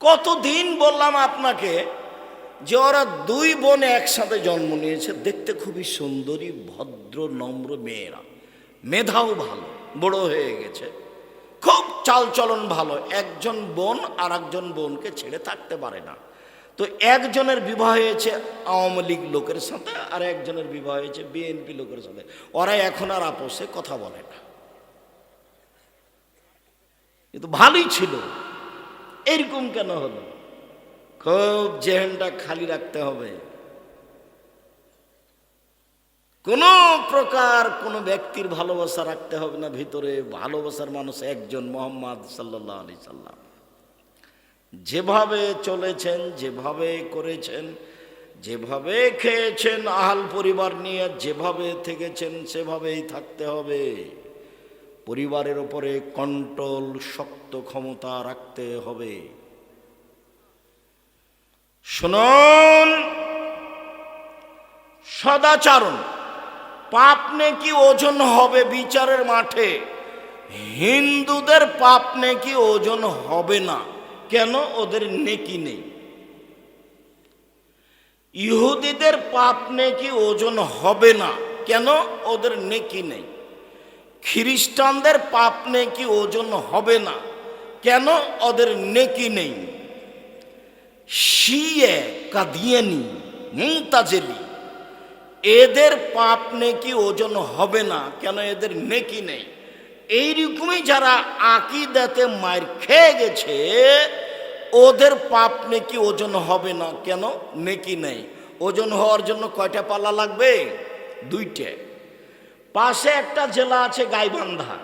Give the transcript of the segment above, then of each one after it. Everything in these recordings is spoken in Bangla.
কতদিন বললাম আপনাকে যে ওরা দুই বোন একসাথে জন্ম নিয়েছে, দেখতে খুবই সুন্দরী, ভদ্র, নম্র মেয়েরা। মেধাও ভালো, বড় হয়ে গেছে। খুব চালচলন ভালো, একজন বোন আর একজন বোনকে ছেড়ে থাকতে পারে না। তো একজনের বিবাহ হয়েছে আওয়ামী লীগ লোকের সাথে, আর একজনের বিবাহ হয়েছে বিএনপি লোকের সাথে। ওরা এখন আর আপোষে কথা বলে না। কিন্তু ভালোই ছিল। এরকম কেন হলো? খুব জেহেনটা খালি রাখতে হবে। কোন প্রকার কোন ব্যক্তির ভালোবাসা রাখতে হবে না, ভিতরে ভালোবাসার মানুষ একজন, মোহাম্মদ সাল্লাহ আলি সাল্লাম। যেভাবে চলেছেন, যেভাবে করেছেন, যেভাবে খেয়েছেন, আহাল পরিবার নিয়ে যেভাবে থেকেছেন, সেভাবেই থাকতে হবে। পরিবারের উপরে কন্ট্রোল শক্ত ক্ষমতা রাখতে হবে। শুনুন, সদাচরণ, পাপ নেকি ওজন হবে বিচারের মাঠে। হিন্দুদের পাপ নেকি ওজন হবে না। কেন? ওদের নেকি নেই। ইহুদিদের পাপ নেকি ওজন হবে না। কেন? ওদের নেকি নেই। খ্রিস্টানদের পাপ নেকি ওজন হবে না। কেন? ওদের নেকি নেই। শিয়ে কাদিয়ানি মুমতাজেলি এদের পাপ নেকি ওজন হবে না, কেন? এদের নেকি নেই। এইরকমই যারা আকিদাতে মায়ের খেয়ে গেছে, ওদের পাপ নেকি ওজন হবে না, কেন? নেকি নেই। ওজন হওয়ার জন্য কয়টা পাল্লা লাগবে? দুইটে। পাশে একটা জেলা আছে গাইবান্ধা।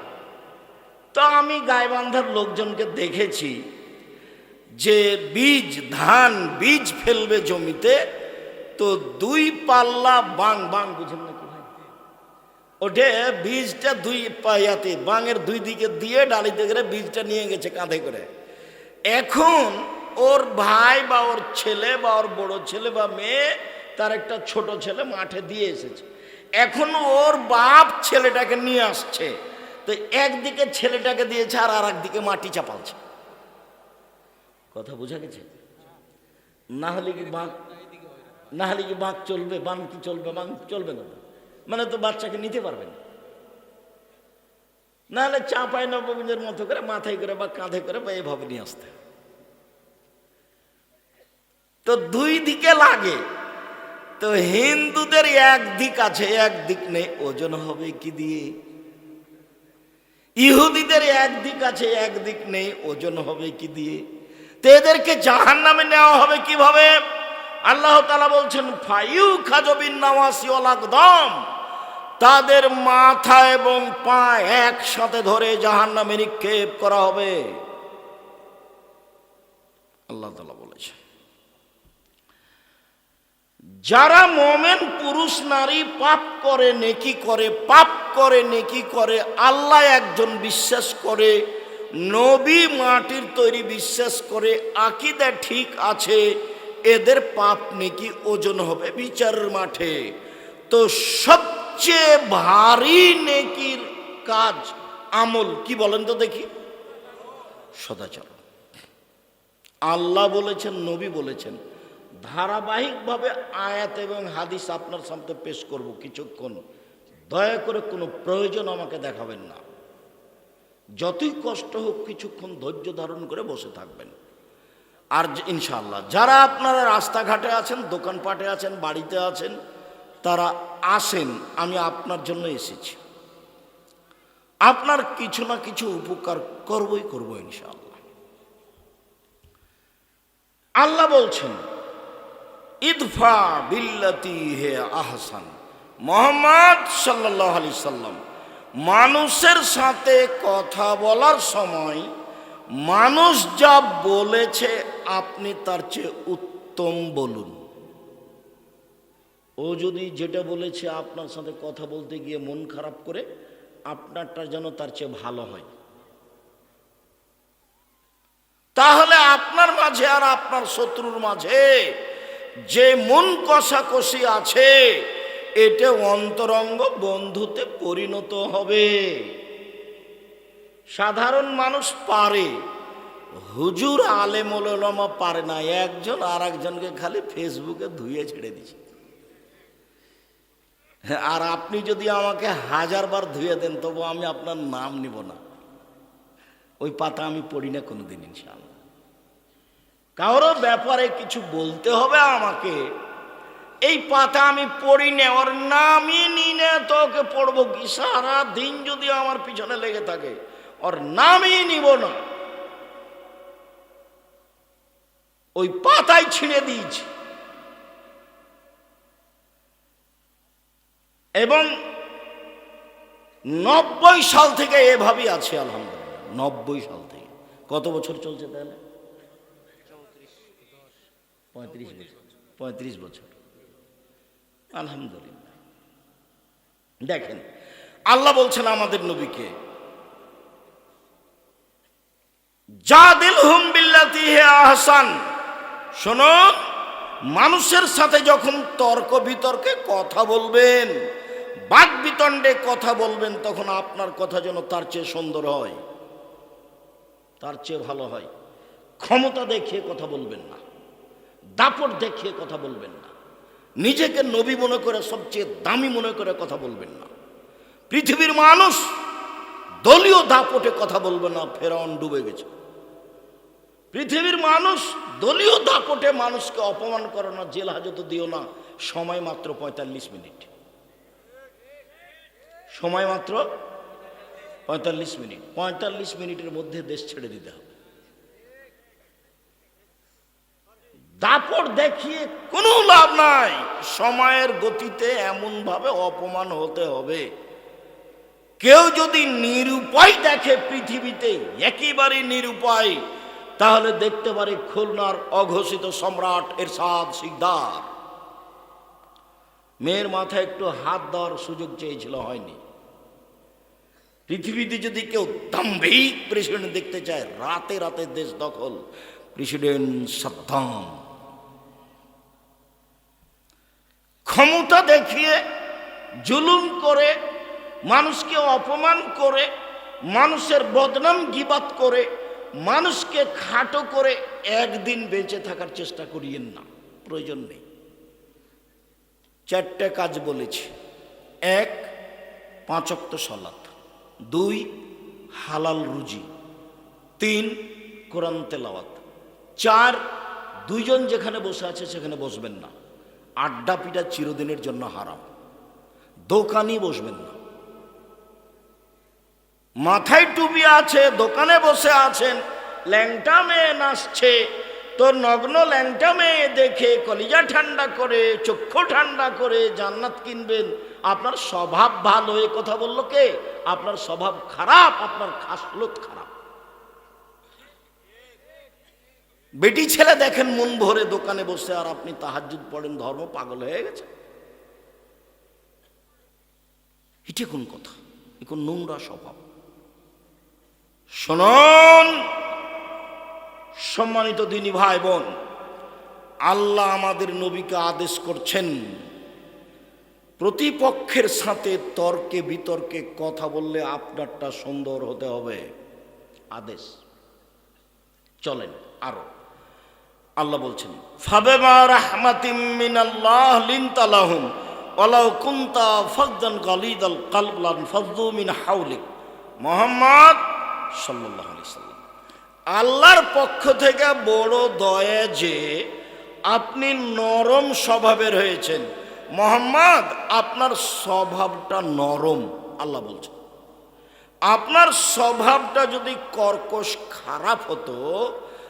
তো আমি গাইবান্ধার লোকজনকে দেখেছি যে বীজ, ধান, বীজ ফেলবে জমিতে, তো দুই পাল্লা বাং বাং, বুঝেন নাকি ওঠে বীজটা দুই পায়াতে, বাঙের দুই দিকে দিয়ে ডালিতে করে বীজটা নিয়ে গেছে কাঁধে করে। এখন ওর ভাই বা ওর ছেলে বা ওর বড় ছেলে বা মেয়ে তার একটা ছোট ছেলে মাঠে দিয়ে এসেছে। এখন ওর বাপ ছেলেটাকে নিয়ে আসছে। তো একদিকে ছেলেটাকে দিয়েছে আর আর একদিকে মাটি চাপালছে কথা বোঝা গেছে? না হলে কি বাঁক, না হলে কি বাঁক চলবে? বান কি চলবে? বাঁক চলবে না মানে তো বাচ্চাকে নিতে পারবে না। না হলে চাপায় নবগঞ্জের মতো করে মাথায় করে বা কাঁধে করে বা এভাবে নিয়ে আসতে তো দুই দিকে লাগে তো হিন্দুদের একদিক আছে একদিক নেই, ওজন হবে কি দিয়ে? ইহুদিদের একদিক আছে একদিক নেই, ওজন হবে কি দিয়ে? তো এদেরকে জাহান নামে নেওয়া হবে কীভাবে? আল্লাহ তালা বলছেন ফাইউ খাজবিন নামাসি দম তাদের মাথা এবং পা একসাথে ধরে জাহান নামে নিক্ষেপ করা হবে। আল্লাহ তালা বলেছেন যারা মোমেন, পুরুষ, নারী, পাপ করে, নেকি করে, পাপ করে, নেকি করে, আল্লাহ একজন বিশ্বাস করে, নবী মাটির তৈরি বিশ্বাস করে, আকিদা ঠিক আছে, এদের পাপ নেকি ওজন হবে বিচারের মাঠে। তো সবচেয়ে ভারী নেকির কাজ, আমল কি বলেন তো দেখি? সদাচরণ। আল্লাহ বলেছেন, নবী বলেছেন ধারাবাহিকভাবে আয়াত এবং হাদিস আপনার সামনে পেশ করব কিছুক্ষণ। দয়া করে কোনো প্রয়োজন আমাকে দেখাবেন না। যতই কষ্ট হোক কিছুক্ষণ ধৈর্য ধারণ করে বসে থাকবেন। আর ইনশাল্লাহ যারা আপনারা রাস্তাঘাটে আছেন, দোকানপাটে আছেন, বাড়িতে আছেন, তারা আসেন, আমি আপনার জন্য এসেছি। আপনার কিছু না কিছু উপকার করবই করব ইনশাল্লাহ আল্লাহ বলছেন ইদফা বিল্লাতি হে আহসান। মোহাম্মদ সাল্লাহ আলি সাল্লাম, মানুষের সাথে কথা বলার সময় মানুষ যা বলেছে আপনি তার চেয়ে উত্তম বলুন। ও যদি যেটা বলেছে আপনার সাথে কথা বলতে গিয়ে মন খারাপ করে, আপনারটা যেন তার চেয়ে ভালো হয়। তাহলে আপনার মাঝে আর আপনার শত্রুর মাঝে যে মন কষাকষি আছে, এটা অন্তরঙ্গ বন্ধুতে পরিণত হবে। সাধারণ মানুষ পারে, হুজুর আলেম পারে না, একজন আর একজনকে খালি ফেসবুকে ধুয়ে ছেড়ে দিছে আর আপনি যদি আমাকে হাজারবার ধুয়ে দেন, তবু আমি আপনার নাম নিব না। ওই পাতা আমি পড়ি না কোনোদিন, ইনশাআল্লাহ। কারও ব্যাপারে কিছু বলতে হবে আমাকে। এই পাতা আমি পড়ি না, ওর নামই নি না, তোকে পড়ব কি? সারা দিন যদি আমার পিছনে লেগে থাকে, ওর নামই নিব না। ওই পাতায় ছিঁড়ে দিয়েছি। এবং নব্বই সাল থেকে এভাবেই আছে, আলহামদুলিল্লাহ, নব্বই সাল থেকে। কত বছর চলছে তাহলে? পঁয়ত্রিশ বছর। পঁয়ত্রিশ বছর। আলহামদুলিল্লাহ। দেখেন, আল্লাহ বলছেন আমাদের নবীকে মানুষের সাথে যখন তর্ক বিতর্কে কথা বলবেন, বাক বিতণ্ডে কথা বলবেন, তখন আপনার কথা যেন তার চেয়ে সুন্দর হয়, তার চেয়ে ভালো হয়। ক্ষমতা দেখিয়ে কথা বলবেন না। দাপট দেখিয়ে কথা বলবেন না। নিজেকে নবী মনে করে, সবচেয়ে দামি মনে করে কথা বলবেন না। পৃথিবীর মানুষ দলীয় দাপটে কথা বলবে না, ফেরাউন ডুবে গেছে। পৃথিবীর মানুষ দলীয় দাপটে মানুষকে অপমান করো না, জেল হাজত দিও না। সময় মাত্র পঁয়তাল্লিশ মিনিট। সময় মাত্র পঁয়তাল্লিশ মিনিট। পঁয়তাল্লিশ মিনিটের মধ্যে দেশ ছেড়ে দিতে হবে। দাপট দেখিয়ে কোনো লাভ নাই। সময়ের গতিতে এমনভাবে অপমান হতে হবে। কেউ যদি নিরুপায় দেখে পৃথিবীতে, একেবারে নিরুপায়, তাহলে দেখতে পারে খুলনার অঘোষিত সম্রাট এরশাদ সিকদার মেয়ের মাথায় একটু হাত দেওয়ার সুযোগ চেয়েছিল, হয়নি। পৃথিবীতে যদি কেউ দাম্ভিক প্রেসিডেন্ট দেখতে চায়, রাতে রাতে দেশ দখল, প্রেসিডেন্ট সাদ্দাম। ক্ষমতা দেখিয়ে জুলুম করে, মানুষকে অপমান করে, মানুষের বদনাম গিবাত করে, মানুষকে খাটো করে একদিন বেঁচে থাকার চেষ্টা করিয়েন না। প্রয়োজন নেই। চারটে কাজ বলেছি। এক পাঁচক্ত সলাত। দুই, হালাল রুজি। তিন, কোরআন তেলাওয়াত। চার, দুইজন যেখানে বসে আছে সেখানে বসবেন না। আড্ডা পিটা চিরদিনের জন্য হারাম। দোকানই বসবেন না। মাথায় টুপি আছে, দোকানে বসে আছেন, ল্যাংটা মেয়ে নাচছে, তোর নগ্ন ল্যাংটা মেয়ে দেখে কলিজা ঠান্ডা করে, চক্ষু ঠান্ডা করে জান্নাত কিনবেন। আপনার স্বভাব ভালো, এ কথা বলল কে? আপনার স্বভাব খারাপ, আপনার খাসলত খারাপ। বেটি ছেলে দেখেন, মন ভরে দোকানে বসে আর আপনি তাহাজুদ পড়েন, ধর্ম পাগল হয়ে গেছে। এটা কোন কথা? এ কোন নোংরা স্বভাব। শুনুন, সম্মানিত দিনী ভাই বোন, আল্লাহ আমাদের নবীকে আদেশ করছেন, প্রতিপক্ষের সাথে তর্কে বিতর্কে কথা বললে আপনারটা সুন্দর হতে হবে। আদেশ। চলেন, আরও। আল্লাহ বলছেন সাল্লাম, আল্লাহর পক্ষ থেকে বড় দয়া যে আপনি নরম স্বভাবের হয়েছেন। মোহাম্মদ, আপনার স্বভাবটা নরম, আল্লাহ বলছেন। আপনার স্বভাবটা যদি কর্কশ খারাপ হতো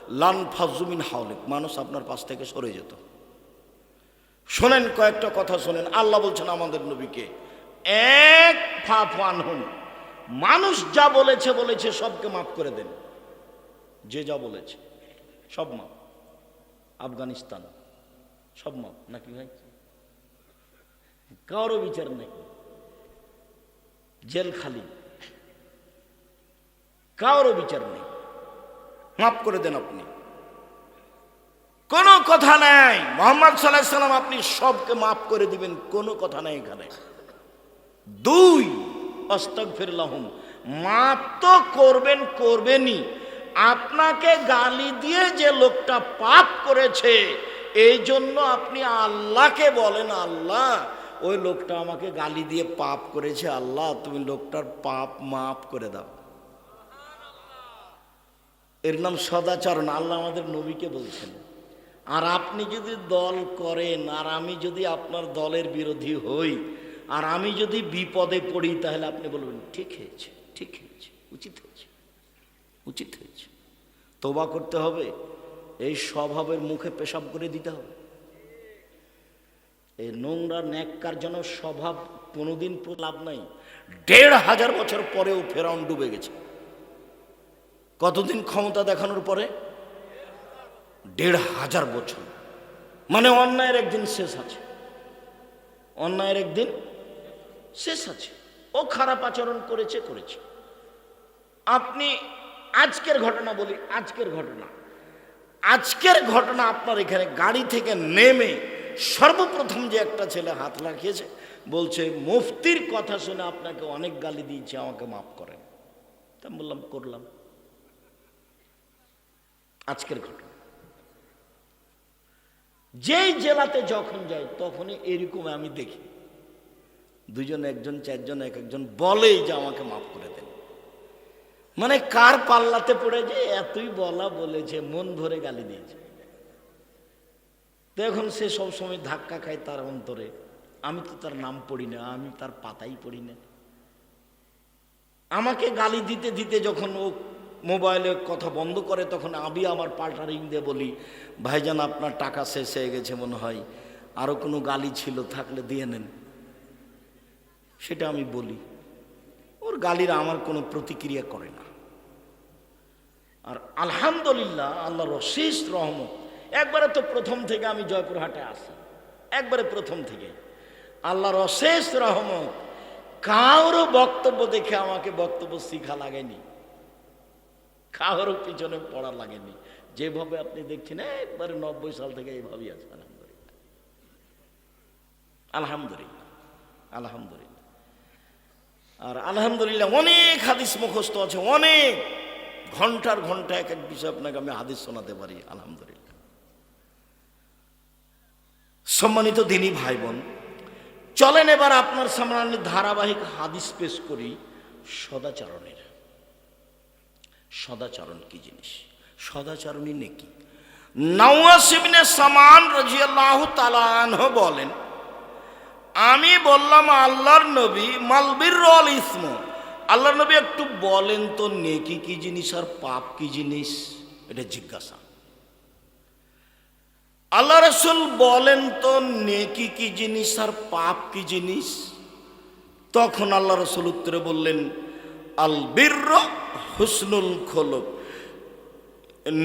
লান ফাজুমিন হাওলিক, মানুষ আপনার পাশ থেকে সরে যেত। শোনেন কয়েকটা কথা শোনেন। আল্লাহ বলছেন আমাদের নবীকে, এক ফাফান হন। মানুষ যা বলেছে বলেছে, সবকে মাফ করে দেন। যে যা বলেছে, সব মাপ আফগানিস্তান, সব মাপ নাকি ভাই? কারও বিচার নেই। জেল খালি। কারও বিচার নেই। মাফ করে দেন আপনি। কোনো কথা নাই। মোহাম্মদ সাল্লাহ সাল্লাম আপনি সবকে মাফ করে দিবেন, কোনো কথা নাই এখানে। দুই অস্তক ফিরলাহম মাপ তো করবেন, করবেনই। আপনাকে গালি দিয়ে যে লোকটা পাপ করেছে, এই জন্য আপনি আল্লাহকে বলেন, আল্লাহ, ওই লোকটা আমাকে গালি দিয়ে পাপ করেছে। আল্লাহ, তুমি লোকটার পাপ মাফ করে দাও। এর নাম সদাচরণ, আল্লাহ আমাদের নবীকে বলছেন। আর আপনি যদি দল করেন, আর আমি যদি আপনার দলের বিরোধী হই, আর আমি যদি বিপদে পড়ি, তাহলে আপনি বলবেন, ঠিক হয়েছে ঠিক হয়েছে, উচিত হয়েছে উচিত হয়েছে। তোবা করতে হবে, এই স্বভাবের মুখে পেশাব করে দিতে হবে। এই নোংরা ন্যাক্কার যেন স্বভাব কোনোদিন লাভ নাই। দেড় হাজার বছর পরেও ফেরাউন ডুবে গেছে। কতদিন ক্ষমতা দেখানোর পরে? দেড় হাজার বছর। মানে অন্যায়ের একদিন শেষ আছে। অন্যায়ের একদিন শেষ আছে। ও খারাপ আচরণ করেছে করেছে। আপনি আজকের ঘটনা বলি, আজকের ঘটনা। আজকের ঘটনা আপনার এখানে গাড়ি থেকে নেমে সর্বপ্রথম যে একটা ছেলে হাত লাগিয়েছে বলছে, মুফতির কথা শুনে আপনাকে অনেক গালি দিয়েছে, আমাকে মাফ করেন। তা বললাম, করলাম। আজকের ঘটনা। যেই জেলাতে যখন যাই, তখনই এরকম আমি দেখি। দুজন একজন, চারজন, এক একজন বলেই যে আমাকে মাফ করে দেন। মানে কার পাল্লাতে পড়ে যে এতই বলা বলেছে মন ভরে গালি দিয়েছে। তো এখন সে সবসময় ধাক্কা খায় তার অন্তরে। আমি তো তার নাম পড়ি না, আমি তার পাতাই পড়ি না। আমাকে গালি দিতে দিতে যখন ও মোবাইলে কথা বন্ধ করে, তখন আমি আমার পাল্টা রিং দিয়ে বলি ভাইজান আপনার টাকা শেষ হয়ে গেছে মনে হয়। আরও কোনো গালি ছিল, থাকলে দিয়ে নেন। সেটা আমি বলি। ওর গালির আমার কোনো প্রতিক্রিয়া করে না। আর আলহামদুলিল্লাহ, আল্লাহর অশেষ রহমত, একবারে তো প্রথম থেকে আমি জয়পুরহাটে আসি একবারে প্রথম থেকে। আল্লাহর অশেষ রহমত, কারও বক্তব্য দেখে আমাকে বক্তব্য শিখা লাগেনি। কারোর পিছনে পড়া লাগেনি। যেভাবে আপনি দেখছেন, একবারে নব্বই সাল থেকে এইভাবেই আছে আলহামদুলিল্লাহ। আলহামদুলিল্লাহ আলহামদুলিল্লাহ। আর আলহামদুলিল্লাহ অনেক হাদিস মুখস্থ আছে, অনেক। ঘণ্টার ঘণ্টা এক এক বিষয় আপনাকে আমি হাদিস শোনাতে পারি, আলহামদুলিল্লাহ। সম্মানিত দিনী ভাই বোন চলেন এবার আপনার সামনে ধারাবাহিক হাদিস পেশ করি, সদাচরণের। সদাচরণ কি জিনিস? সদাচরণই নেকি? নওয়াসিবিনে সামান রাজিয়াল্লাহু তালানহ বলেন, আমি বললাম, আল্লাহর নবী মালবির রল ইসমু। আল্লাহর নবী একটু বলেন তো, নেকি কি জিনিস আর পাপ কি জিনিস? এটা জিজ্ঞাসা। আল্লাহ রসুল বলেন তো, নেকি কি জিনিস আর পাপ কি জিনিস? তখন আল্লাহ রসুল উত্তরে বললেন, আল বীর্র হুসনুল খোলক।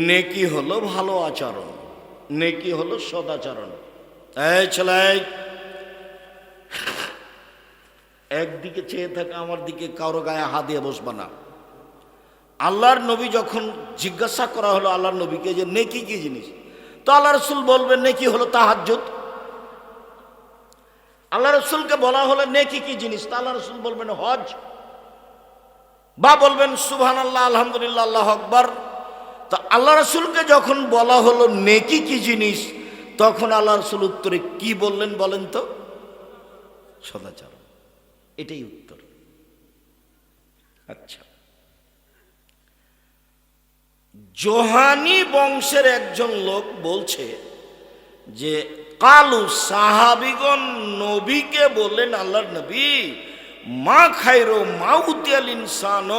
নেকি হলো ভালো আচরণ, নেকি হলো সদাচরণ এই ছেলে, একদিকে চেয়ে থাকা, আমার দিকে কারও গায়ে হাত দিয়ে বসবা না। আল্লাহর নবী যখন জিজ্ঞাসা করা হলো, আল্লাহর নবীকে যে নেকি কি জিনিস? তো আল্লাহ রসুল বলবেন নেকি হলো তাহাজ্জুদ। আল্লাহ রসুলকে বলা হলো, নেকি কি জিনিস? তা আল্লাহ রসুল বলবেন, হজ। বা বলবেন সুবহান আল্লাহ আলহামদুলিল্লাহ, আল্লাহ আকবর। তো আল্লাহ রসুলকে যখন বলা হলো নেকি কি জিনিস, তখন আল্লাহ রসুল উত্তরে কি বললেন বলেন তো? সদাচার এটাই উত্তর। আচ্ছা। জোহানি বংশের একজন লোক বলছে যে, কালু সাহাবিগণ নবীকে বললেন, আল্লাহর নবী মা খাইরো মাউতিয়াল ইনসান।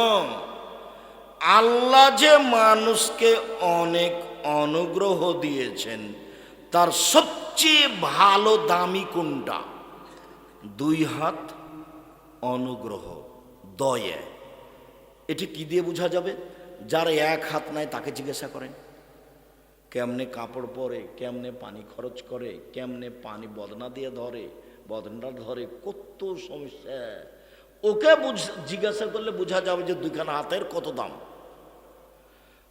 আল্লাহ যে মানুষকে অনেক অনুগ্রহ দিয়েছেন, তার সবচেয়ে ভালো দামি কোনটা? দুই হাত অনুগ্রহ, দয়া। এটি কি দিয়ে বোঝা যাবে? যার এক হাত নাই তাকে জিজ্ঞাসা করেন। কেমনে কাপড় পরে, কেমনে পানি খরচ করে, কেমনে পানি বদনা দিয়ে ধরে, বদনাটা ধরে, কত সমস্যা। ওকে জিজ্ঞাসা করলে বোঝা যাবে যে দুইখানা হাতের কত দাম।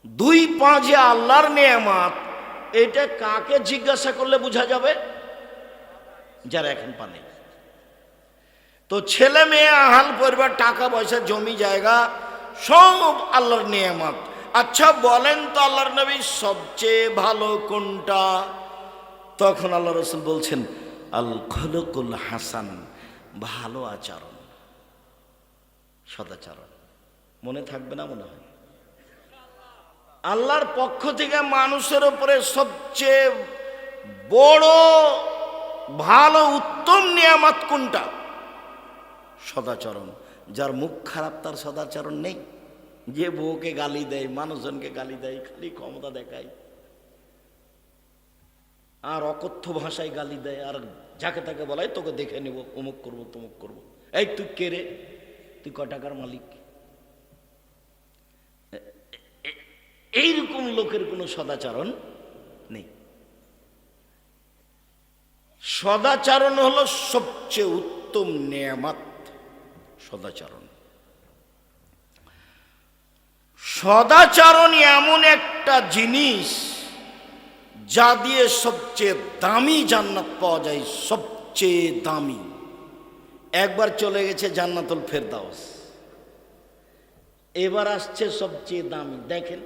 দুই পা যে আল্লাহর নেয়ামাত, এটা কাকে জিজ্ঞাসা করলে বোঝা যাবে? যারা এখন পানে। তো ছেলে মেয়ে আহাল পরিবার, টাকা পয়সা, জমি, জায়গা, সব আল্লাহর নিয়ামত। আচ্ছা বলেন তো আল্লাহর নবী সবচেয়ে ভালো কোনটা? তখন আল্লাহ রসুল বলছেন, আল খলকুল হাসান, ভালো আচরণ। সদাচরণ। মনে থাকবে না মনে হয়? আল্লাহর পক্ষ থেকে মানুষের উপরে সবচেয়ে বড়, ভালো, উত্তম নিয়ামত কোনটা? সদাচরণ। যার মুখ খারাপ, তার সদাচরণ নেই। যে বউকে গালি দেয়, মানুষজনকে গালি দেয়, খালি ক্ষমতা দেখায়। আর অকথ্য ভাষায় গালি দেয়, আর যাকে তাকে বলাই তোকে দেখে নেব, অমুক করব, তমুক করব। এই, তুই কে রে? তুই ক টাকার মালিক? এইরকম লোকের কোনো সদাচরণ নেই। সদাচরণ হলো সবচেয়ে উত্তম নেয়ামাত সদাচরণ। সদাচরণ এমন একটা জিনিস যা দিয়ে সবচেয়ে দামি জান্নাত পাওয়া যায়, সবচেয়ে দামি। একবার চলে গেছে জান্নাতুল ফেরদাউস। এবার আসছে সবচেয়ে দামি। দেখেন